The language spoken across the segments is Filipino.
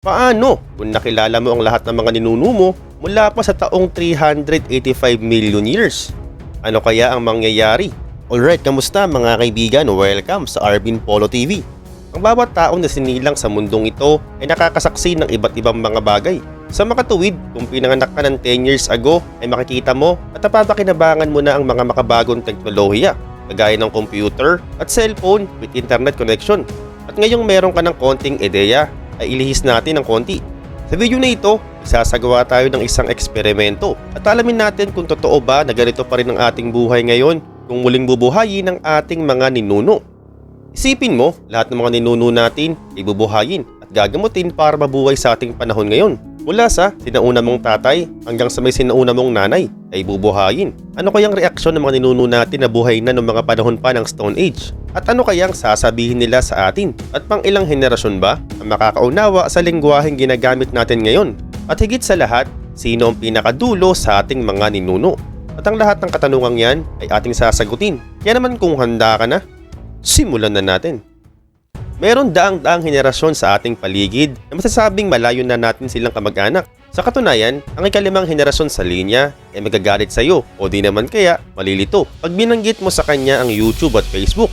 Paano kung nakilala mo ang lahat ng mga ninuno mo mula pa sa taong 385 million years? Ano kaya ang mangyayari? Alright, kamusta mga kaibigan? Welcome sa Arvin Polo TV. Ang bawat taong na sinilang sa mundong ito ay nakakasaksi ng iba't ibang mga bagay. Sa makatuwid, kung pinanganak ka ng 10 years ago ay makikita mo at napapakinabangan mo na ang mga makabagong teknolohiya kagaya ng computer at cellphone with internet connection. At ngayong meron ka ng konting ideya ay ilihis natin ng konti. Sa video na ito, isasagawa tayo ng isang eksperimento at alamin natin kung totoo ba na ganito pa rin ang ating buhay ngayon kung muling bubuhayin ng ating mga ninuno. Isipin mo, lahat ng mga ninuno natin ay bubuhayin at gagamutin para mabuhay sa ating panahon ngayon. Mula sa sinauna mong tatay hanggang sa may sinauna mong nanay ay bubuhayin. Ano kayang reaksyon ng mga ninuno natin na buhay na noong mga panahon pa ng Stone Age? At ano kayang sasabihin nila sa atin? At pang ilang henerasyon ba ang makakaunawa sa lingwaheng ginagamit natin ngayon? At higit sa lahat, sino ang pinakadulo sa ating mga ninuno? At ang lahat ng katanungang yan ay ating sasagutin. Kaya naman kung handa ka na, simulan na natin. Meron daang-daang henerasyon sa ating paligid na masasabing malayo na natin silang kamag-anak. Sa katunayan, ang ikalimang henerasyon sa linya ay magagalit sa iyo o di naman kaya malilito pag binanggit mo sa kanya ang YouTube at Facebook.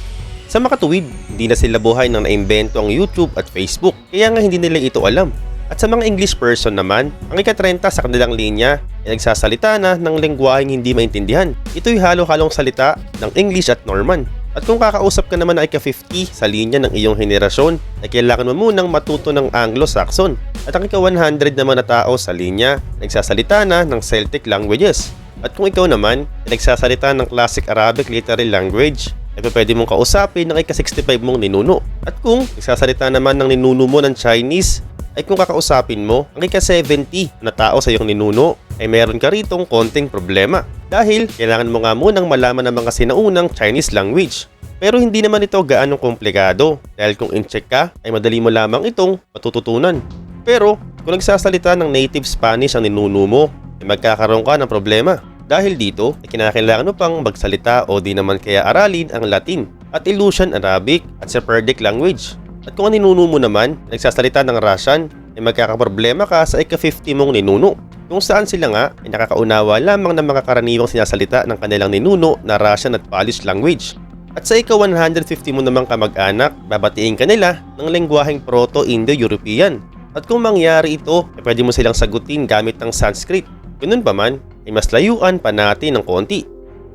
Sa makatuwid, hindi na sila buhay nang naimbento ang YouTube at Facebook kaya nga hindi nila ito alam. At sa mga English person naman, ang ika-30 sa kanilang linya ay nagsasalita na ng lengguwaheng hindi maintindihan. Ito'y halo-halong salita ng English at Norman. At kung kakausap ka naman ng ika-50 sa linya ng iyong henerasyon, ay kailangan mo munang matuto ng Anglo-Saxon. At ang ika-100 naman na tao sa linya, nagsasalita na ng Celtic languages. At kung ikaw naman nagsasalita ng Classic Arabic Literary Language, ay pwede mong kausapin ng ika-65 mong ninuno. At kung nagsasalita naman ng ninuno mo ng Chinese, ay kung kakausapin mo ang ika-70 na tao sa iyong ninuno, ay meron ka ritong konting problema. Dahil kailangan mo nga munang malaman ng mga sinaunang Chinese language. Pero hindi naman ito gaanong komplikado dahil kung in-check ka ay madali mo lamang itong matututunan. Pero kung nagsasalita ng native Spanish ang ninuno mo, ay magkakaroon ka ng problema. Dahil dito ay kinakailangan mo pang magsalita o di naman kaya aralin ang Latin at Illusion Arabic at Sephardic language. At kung ang ninuno mo naman nagsasalita ng Russian, ay magkakaproblema ka sa ika-50 mong ninuno kung saan sila nga ay nakakaunawa lamang ng mga karaniwang sinasalita ng kanilang ninuno na Russian at Polish language. At sa ika-150 mo namang kamag-anak, babatiin ka nila ng lengguwaheng Proto-Indo-European. At kung mangyari ito, ay pwede mo silang sagutin gamit ng Sanskrit. Ganun pa man, ay mas layuan pa natin ng konti.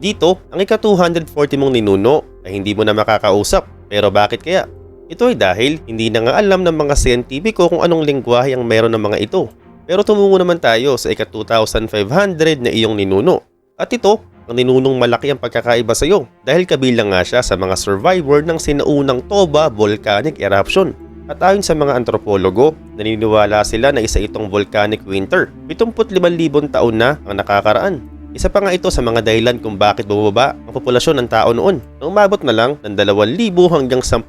Dito, ang ika-240 mong ninuno ay hindi mo na makakausap. Pero bakit kaya? Ito ay dahil hindi na nga alam ng mga siyentipiko kung anong lingwahe ang meron ng mga ito. Pero tumungo naman tayo sa ika-2500 na iyong ninuno. At ito, ang ninunong malaki ang pagkakaiba sa iyo dahil kabilang nga siya sa mga survivor ng sinaunang Toba volcanic eruption. At ayon sa mga antropologo, naniniwala sila na isa itong volcanic winter. 75,000 taon na ang nakakaraan. Isa pa nga ito sa mga dahilan kung bakit bumaba ang populasyon ng tao noon na umabot na lang ng 2,000 hanggang 10,000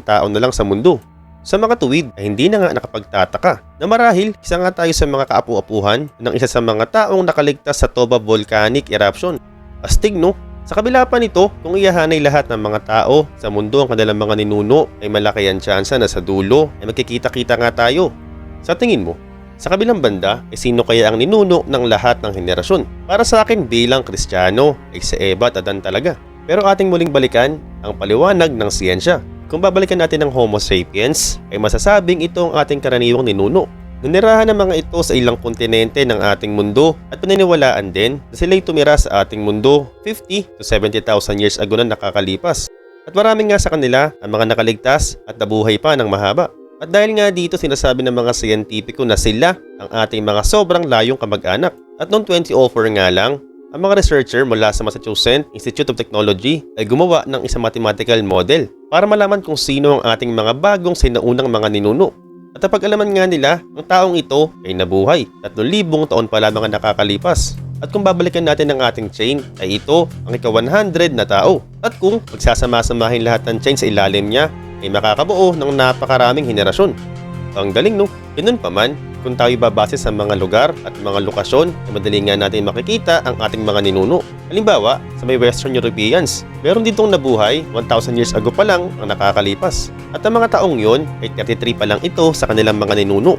tao na lang sa mundo. Sa mga tuwid ay hindi na nga nakapagtataka na marahil isa nga tayo sa mga kaapu-apuhan ng isa sa mga taong nakaligtas sa Toba volcanic eruption. Astig no? Sa kabila pa nito, kung iyahanay lahat ng mga tao sa mundo ang kanilang mga ninuno, ay malaki ang tsansa na sa dulo ay magkikita-kita nga tayo. Sa tingin mo, sa kabilang banda, ay sino kaya ang ninuno ng lahat ng henerasyon? Para sa akin bilang kristyano, ay si Eva at Adan talaga. Pero ating muling balikan ang paliwanag ng siyensya. Kung babalikan natin ang Homo sapiens, ay masasabing ito ang ating karaniwang ninuno. Nanirahan ng mga ito sa ilang kontinente ng ating mundo at paniniwalaan din na sila'y tumira sa ating mundo 50 to 70,000 years ago na nakakalipas. At maraming nga sa kanila ang mga nakaligtas at nabuhay pa ng mahaba. At dahil nga dito sinasabi ng mga siyentipiko na sila ang ating mga sobrang layong kamag-anak. At noong 2004 nga lang, ang mga researcher mula sa Massachusetts Institute of Technology ay gumawa ng isang mathematical model para malaman kung sino ang ating mga bagong sinaunang mga ninuno. At napag-alaman nga nila, ang taong ito ay nabuhay 3,000 taon pa lamang ang nakakalipas. At kung babalikan natin ang ating chain, ay ito ang ika-100 na tao. At kung magsasama-samahin lahat ng chain sa ilalim niya, ay makakabuo ng napakaraming henerasyon. Ang galing no? Ganun pa man, kung tayo babase sa mga lugar at mga lokasyon, ay madali nga natin makikita ang ating mga ninuno. Halimbawa, sa may Western Europeans, meron ditong nabuhay 1,000 years ago pa lang ang nakakalipas. At ang mga taong yon ay 33 pa lang ito sa kanilang mga ninuno.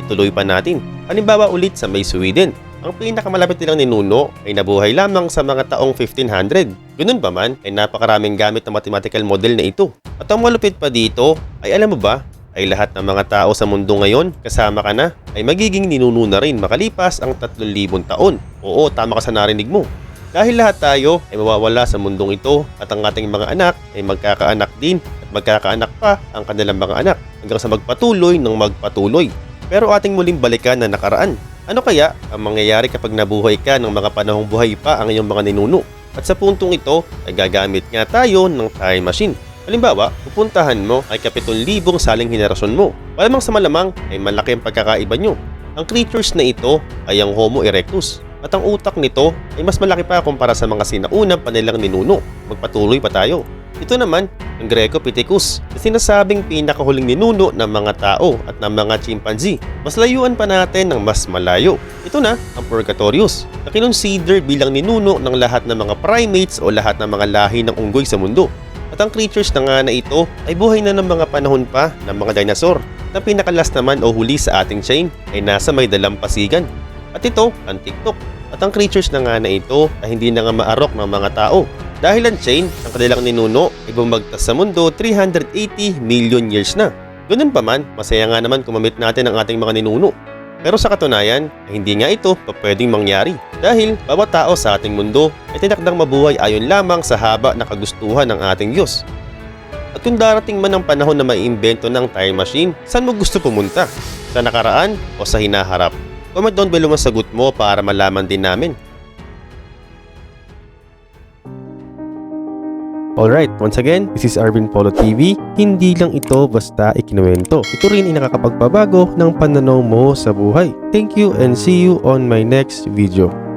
ituloy pa natin. Halimbawa ulit sa may Sweden, ang pinakamalapit nilang ninuno ay nabuhay lamang sa mga taong 1500. Ganun pa man, ay napakaraming gamit na mathematical model na ito. At ang malupit pa dito, ay alam mo ba, ay lahat ng mga tao sa mundo ngayon, kasama ka na, ay magiging ninuno na rin makalipas ang 3,000 taon. Oo, tama ka sa narinig mo. Dahil lahat tayo ay mawawala sa mundong ito at ang ating mga anak ay magkakaanak din at magkakaanak pa ang kanilang mga anak hanggang sa magpatuloy ng magpatuloy. Pero ating muling balikan na nakaraan. Ano kaya ang mangyayari kapag nabuhay ka ng mga panahong buhay pa ang iyong mga ninuno? At sa puntong ito ay gagamit nga tayo ng time machine. Halimbawa, pupuntahan mo ay kapitong libong saling henerasyon mo. Malamang sa malamang ay malaki ang pagkakaiba nyo. Ang creatures na ito ay ang Homo erectus. At ang utak nito ay mas malaki pa kumpara sa mga sinaunang pa nilang ninuno. Magpatuloy pa tayo. Ito naman, ang Greco-Pithecus, na sinasabing pinakahuling ninuno ng mga tao at ng mga chimpanzee. Mas layuan pa natin ng mas malayo. Ito na, ang Purgatorius, na kinonsider bilang ninuno ng lahat ng mga primates o lahat ng mga lahi ng unggoy sa mundo. At ang creatures na nga na ito ay buhay na ng mga panahon pa ng mga dinosaur. Ang pinakalas naman o huli sa ating chain ay nasa may dalampasigan. At ito, ang TikTok. At ang creatures na nga na ito ay hindi na nga maarok ng mga tao. Dahil ang chain, ang kanilang ninuno ay bumagtas sa mundo 380 million years na. Ganun pa man, masaya nga naman kung mamit natin ang ating mga ninuno. Pero sa katunayan, ay hindi nga ito pa pwedeng mangyari. Dahil bawat tao sa ating mundo ay tinakdang mabuhay ayon lamang sa haba na kagustuhan ng ating Diyos. At kung darating man ang panahon na maiimbento ng time machine, saan mo gusto pumunta? Sa nakaraan o sa hinaharap? Comment down below ang sagot mo para malaman din namin. Alright, once again, this is Arvin Polo TV. Hindi lang ito basta ikinuwento. Ito rin ay nakakapagpabago ng pananaw mo sa buhay. Thank you and see you on my next video.